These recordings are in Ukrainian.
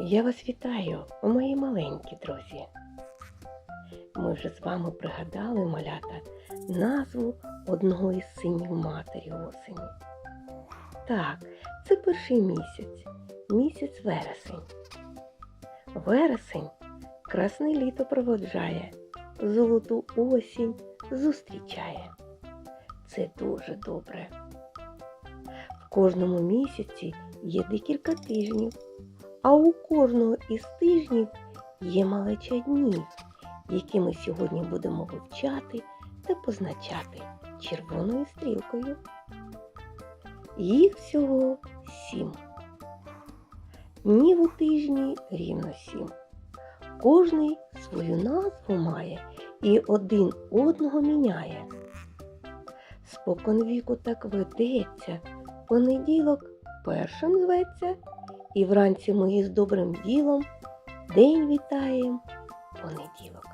Я вас вітаю, мої маленькі друзі. Ми вже з вами пригадали, малята, назву одного із синів матері осені. Так, це перший місяць, місяць вересень. Вересень красне літо проводжає, золоту осінь зустрічає. Це дуже добре. В кожному місяці є декілька тижнів, а у кожного із тижнів є малеча днів, які ми сьогодні будемо вивчати та позначати червоною стрілкою. Їх всього сім. Днів у тижні рівно сім. Кожний свою назву має і один одного міняє. Спокон віку так ведеться, понеділок першим зветься, і вранці ми із добрим ділом день вітаєм понеділок.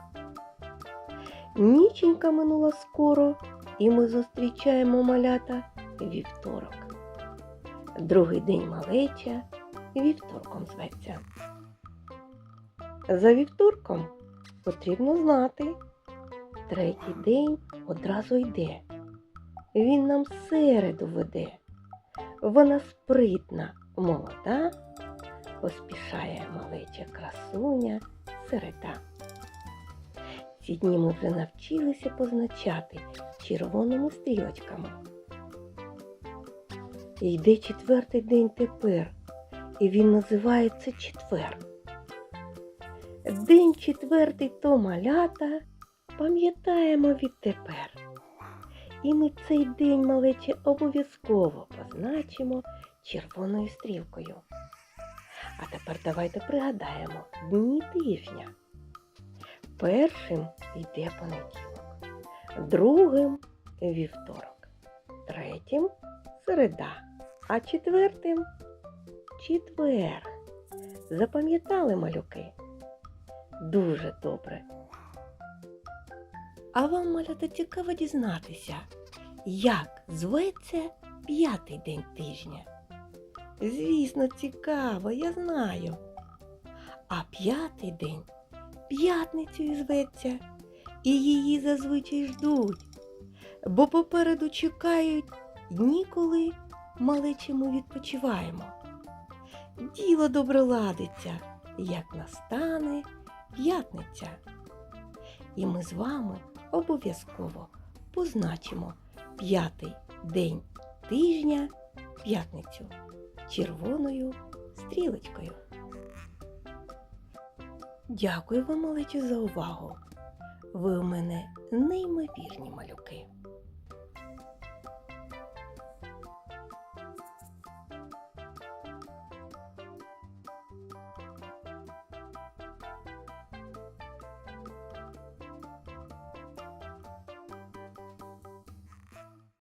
Ніченька минула скоро, і ми зустрічаємо малята вівторок. Другий день малеча вівторком зветься. За вівторком потрібно знати. Третій день одразу йде. Він нам середу веде. Вона спритна, молода, поспішає малеча красуня середа. Ці дні ми вже навчилися позначати червоними стрілочками. Йде четвертий день тепер, і він називається четвер. День четвертий то малята пам'ятаємо відтепер. І ми цей день малече обов'язково позначимо червоною стрілкою. А тепер давайте пригадаємо дні тижня. Першим йде понеділок, другим вівторок, третім середа, а четвертим четвер. Запам'ятали малюки? Дуже добре. А вам, малята, цікаво дізнатися, як зветься п'ятий день тижня? Звісно, цікаво, я знаю. А п'ятий день п'ятницею зветься, і її зазвичай ждуть, бо попереду чекають дні, коли малечі відпочиваємо. Діло добре ладиться, як настане п'ятниця. І ми з вами обов'язково позначимо п'ятий день тижня п'ятницю червоною стрілочкою. Дякую вам, малечі, за увагу. Ви у мене неймовірні малюки.